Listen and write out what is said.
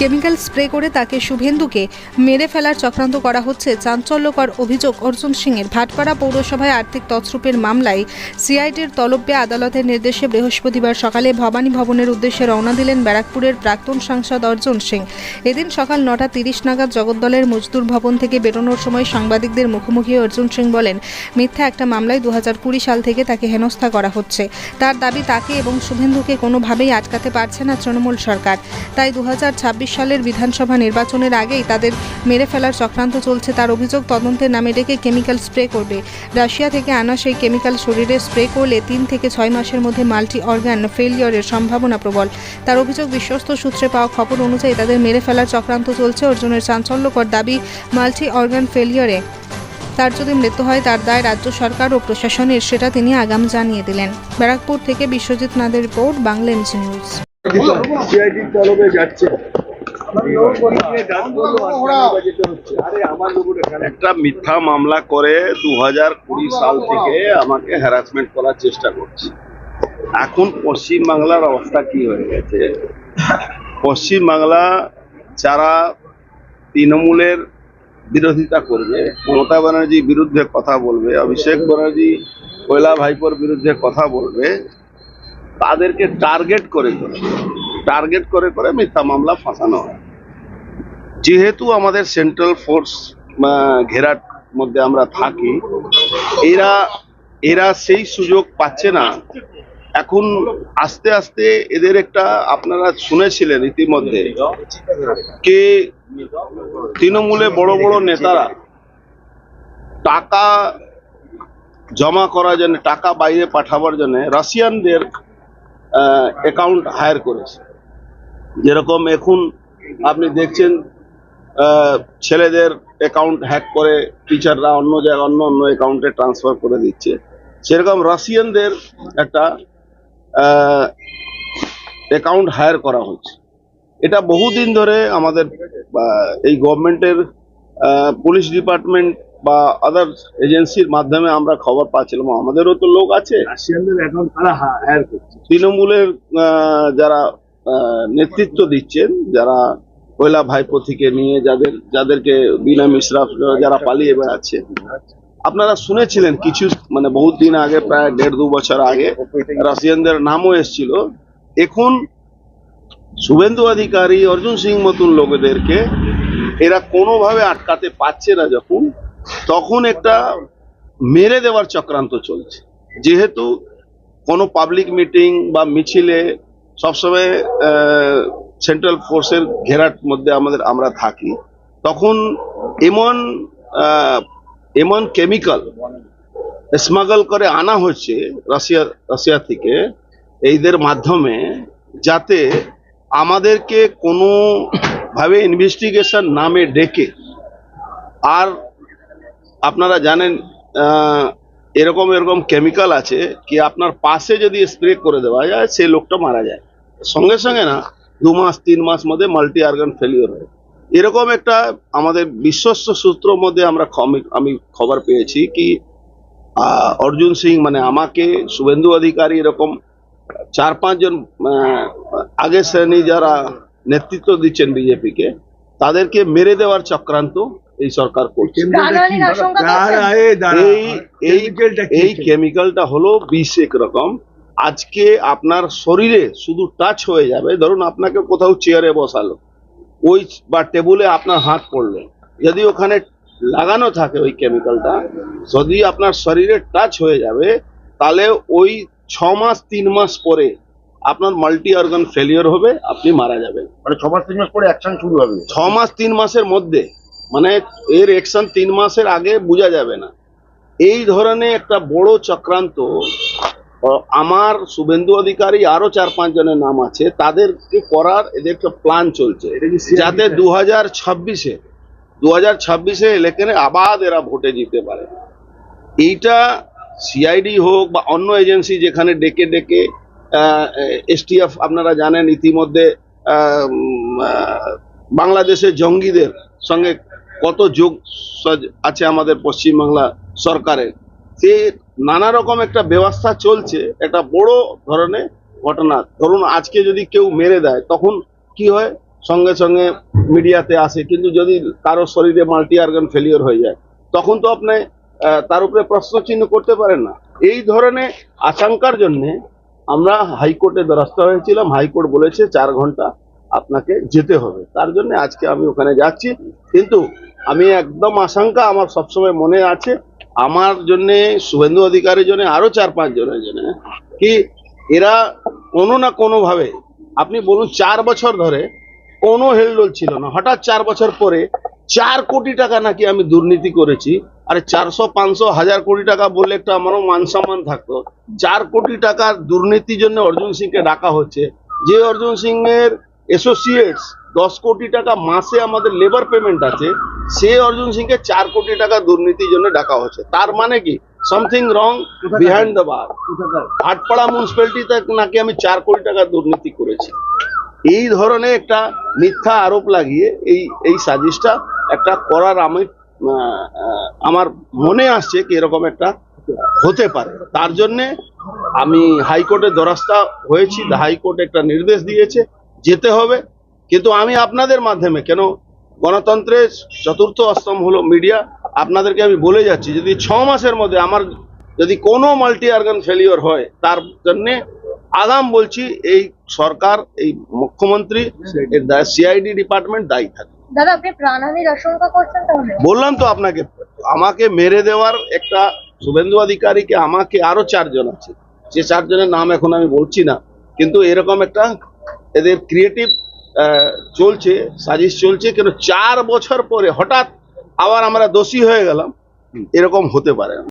Chemical spray করে তাকে শুভেন্দুকে মেরে ফেলার চক্রান্ত করা হচ্ছে। চাঞ্চল্যকর অভিযোগ অর্জুন সিংয়ের। ভাটপাড়া পৌরসভায় আর্থিক তছরূপের মামলায় সিআইডির তলব্যে আদালতের নির্দেশে বৃহস্পতিবার সকালে ভবানী ভবনের উদ্দেশ্যে রওনা দিলেন ব্যারাকপুরের প্রাক্তন সাংসদ অর্জুন সিং। এদিন সকাল নটা তিরিশ নাগাদ জগদ্দলের মজদুর ভবন থেকে বেরোনোর সময় সাংবাদিকদের মুখোমুখি অর্জুন সিং বলেন, মিথ্যা একটা মামলায় দু সাল থেকে তাকে হেনস্থা করা হচ্ছে। তার দাবি তাকে এবং শুভেন্দুকে কোনোভাবেই আটকাতে পারছে না তৃণমূল সরকার। তাই দু হাজার ছাব্বিশ সালের বিধানসভা নির্বাচনের আগেই তাদের মেরে ফেলার চক্রান্ত চলছে। তার অভিযোগ তদন্তের নামে ডেকে কেমিক্যাল স্প্রে করবে। রাশিয়া থেকে আনা সেই কেমিক্যাল শরীরে স্প্রে করলে তিন থেকে ছয় মাসের মধ্যে মাল্টি অর্গান ফেলিয়রের সম্ভাবনা প্রবল। তার অভিযোগ বিশ্বস্ত সূত্রে পাওয়া খবর অনুযায়ী তাদের মেরে ফেলার চক্রান্ত চলছে। অর্জুনের চাঞ্চল্যকর দাবি মাল্টি অর্গান ফেলিয়রে তার যদি মৃত্যু হয়, তার দায় রাজ্য সরকার ও প্রশাসনের, সেটা তিনি আগাম জানিয়ে দিলেন। ব্যারাকপুর থেকে বিশ্বজিৎ নাদের রিপোর্ট, বাংলা নিউজ। একটা মিথ্যা মামলা করে দু হাজার কুড়ি সাল থেকে আমাকে হ্যারাসমেন্ট করার চেষ্টা করছে। এখন পশ্চিম বাংলার অবস্থা কি হয়ে গেছে? পশ্চিম বাংলা যারা তৃণমূলের বিরোধিতা করবে, মমতা ব্যানার্জির বিরুদ্ধে কথা বলবে, অভিষেক ব্যানার্জি কৈলা ভাইপোর বিরুদ্ধে কথা বলবে, তাদেরকে টার্গেট করে করে টার্গেট করে করে মিথ্যা মামলা ফাঁসানো হয়। যেহেতু আমাদের সেন্ট্রাল ফোর্স ঘেরার মধ্যে আমরা থাকি, এরা এরা সেই সুযোগ পাচ্ছে না। এখন আস্তে আস্তে এদের একটা, আপনারা শুনেছিলেন ইতিমধ্যে, কে তৃণমূলে বড় বড় নেতারা টাকা জমা করার জন্য, টাকা বাইরে পাঠাবার জন্য রাশিয়ানদের অ্যাকাউন্ট হায়ার করেছে। যেরকম এখন আপনি দেখছেন ছেলেদের অ্যাকাউন্ট হ্যাক করে টিচাররা অন্য জায়গায় অন্য অন্য অ্যাকাউন্টে ট্রান্সফার করে দিচ্ছে। সেরকম রাশিয়ানদের একটা অ্যাকাউন্ট হায়ার করা হচ্ছে। এটা বহুদিন ধরে আমাদের এই গভর্নমেন্টের পুলিশ ডিপার্টমেন্ট বা আদার এজেন্সির মাধ্যমে আমরা খবর পাচ্ছিলাম। আমাদেরও তো লোক আছে। তৃণমূলের যারা নেতৃত্ব দিচ্ছেন যারা কৈলা ভাইপো থেকে নিয়ে যাদের, যাদেরকে বিনা মিশ্রা যারা পালিয়ে বেড়াচ্ছে। আপনারা শুনেছিলেন কিছু মানে বহুত দিন আগে, প্রায় দেড় দু বছর আগে, রাশিয়ানদের নামও এসেছিল। এখন শুভেন্দু অধিকারী, অর্জুন সিং মতন লোকেদেরকে এরা কোনোভাবে আটকাতে পারছে না যখন, তখন একটা মেরে দেওয়ার চক্রান্ত চলছে। যেহেতু কোনো পাবলিক মিটিং বা মিছিলে সবসময় সেন্ট্রাল ফোর্সের ঘেরার মধ্যে আমাদের, আমরা থাকি। তখন এমন এমন কেমিক্যাল স্মাগল করে আনা হচ্ছে রাশিয়া রাশিয়া থেকে এইদের মাধ্যমে যাতে আমাদেরকে কোনো ভাবে ইনভেস্টিগেশন নামে ডেকে। আর আপনারা জানেন এরকম এরকম কেমিক্যাল আছে কি আপনার পাশে যদি স্প্রে করে দেওয়া যায়, সেই লোকটা মারা যায়। সঙ্গে সঙ্গে না, দু মাস, তিন মাস মধ্যে মাল্টি অর্গান ফেলিওর হয়। এরকম একটা আমাদের বিশ্বস্ত সূত্র মধ্যে আমরা আমি খবর পেয়েছি কি অর্জুন সিং মানে আমাকে, শুভেন্দু অধিকারী এরকম চার পাঁচজন আগের শ্রেণি যারা নেতৃত্ব দিচ্ছেন বিজেপিকে তাদেরকে মেরে দেওয়ার চক্রান্ত এই সরকার করছে। এই কেমিক্যালটা হলো বিষ একরকম আজকে আপনার শরীরে শুধু টাচ হয়ে যাবে। ধরুন আপনাকে কোথাও চেয়ারে বসালো। ওই বা টেবুলে আপনার হাত পড়ল। যদি ওখানে লাগানো থাকে ওই কেমিক্যালটা যদি আপনার শরীরে টাচ হয়ে যাবে তাহলে ওই ছ মাস তিন মাস পরে আপনার মাল্টি অর্গান ফেলিওর হবে আপনি মারা যাবেন। মানে ছ মাস তিন মাস পরে অ্যাকশন শুরু হবে। ছ মাস তিন মাসের মধ্যে মানে এর অ্যাকশন তিন মাসের আগে বোঝা যাবে না। এই ধরনের একটা বড় চক্রান্ত আমার শুভেন্দু অধিকারী আরও চার পাঁচ জনের নাম আছে তাদেরকে করার এদের একটা প্ল্যান চলছে। যাতে দু হাজার ছাব্বিশে দু হাজার ছাব্বিশে ইলেকশনে আবার এরা ভোটে জিতে পারে। এইটা সিআইডি হোক বা অন্য এজেন্সি যেখানে ডেকে ডেকে এসটিএফ আপনারা জানেন ইতিমধ্যে বাংলাদেশের জঙ্গিদের সঙ্গে কত যোগ আছে আমাদের পশ্চিমবাংলা সরকারের? সে নানা রকম একটা ব্যবস্থা চলছে, একটা বড় ধরনের ঘটনা। ধরুন, আজকে যদি কেউ মেরে দেয়, তখন কি হয়? সঙ্গে সঙ্গে মিডিয়াতে আসে, কিন্তু যদি কারও শরীরে মাল্টি অর্গান ফেলিওর হয়ে যায়, তখন তো আপনি তার উপরে প্রশ্ন চিহ্ন করতে পারেন না। এই ধরনের আশঙ্কার জন্যে আমরা হাইকোর্টে দ্বারস্থ হয়েছিলাম। হাইকোর্ট বলেছে চার ঘণ্টা। আপনাকে যেতে হবে। তার জন্য আজকে আমি ওখানে যাচ্ছি। কিন্তু আমি একদম আশঙ্কা, আমার সবসময় মনে আছে, আমার জন্য, শুভেন্দু অধিকারের জন্য, আরও চার পাঁচ জনের জন্য, কি এরা কোনো না কোনো ভাবে আপনি বলুন চার বছর ধরে কোনো হেলদোল ছিল না। হঠাৎ চার বছর পরে চার কোটি টাকা নাকি আমি দুর্নীতি করেছি, আরে চারশো, পাঁচশো, হাজার কোটি টাকা বললে একটা আমারও মান সম্মান থাকতো। চার কোটি টাকার দুর্নীতির জন্য অর্জুন সিংকে ডাকা হচ্ছে। যে অর্জুন সিং এর অ্যাসোসিয়েটস দশ কোটি টাকা মাসে আমাদের লেবার পেমেন্ট আছে সে অর্জুন সিংকে চার কোটি টাকা দুর্নীতির জন্য ডাকা হচ্ছে। তার মানে কি? Something wrong behind the bar Atpara মিউনিসিপ্যালিটিতে নাকি আমি চার কোটি টাকা দুর্নীতি করেছি। এই ধরনের একটা মিথ্যা আরোপ লাগিয়ে এই এই সাজিশটা একটা করার আমি আমার মনে আসছে কি এরকম একটা হতে পারে। তার জন্যে আমি হাইকোর্টের দরাস্তা হয়েছি হাইকোর্ট একটা নির্দেশ দিয়েছে। যেতে হবে। কিন্তু আমি আপনাদের মাধ্যমে কেন? গণতন্ত্রের চতুর্থ অস্তম হলো মিডিয়া। আপনাদেরকে আমি বলে যাচ্ছি যদি ছ মাসের মধ্যে আমার যদি কোনো মাল্টি অর্গান ফেলিওর হয় তার জন্যে আগাম বলছি এই সরকার এই মুখ্যমন্ত্রী সিআইডি ডিপার্টমেন্ট দায়ী থাকে। দাদা আপনি প্রাণহানির আশঙ্কা করছেন তাহলে? বললাম তো আপনাকে আমাকে মেরে দেওয়ার একটা শুভেন্দু অধিকারীকে আমাকে আরও চারজন আছে। সে চারজনের নাম এখন আমি বলছি না কিন্তু এরকম একটা এদের ক্রিয়েটিভ চলছে সাজিশ চলছে কিন্তু চার বছর পরে হঠাৎ আবার আমরা দোষী হয়ে গেলাম। এরকম হতে পারে না।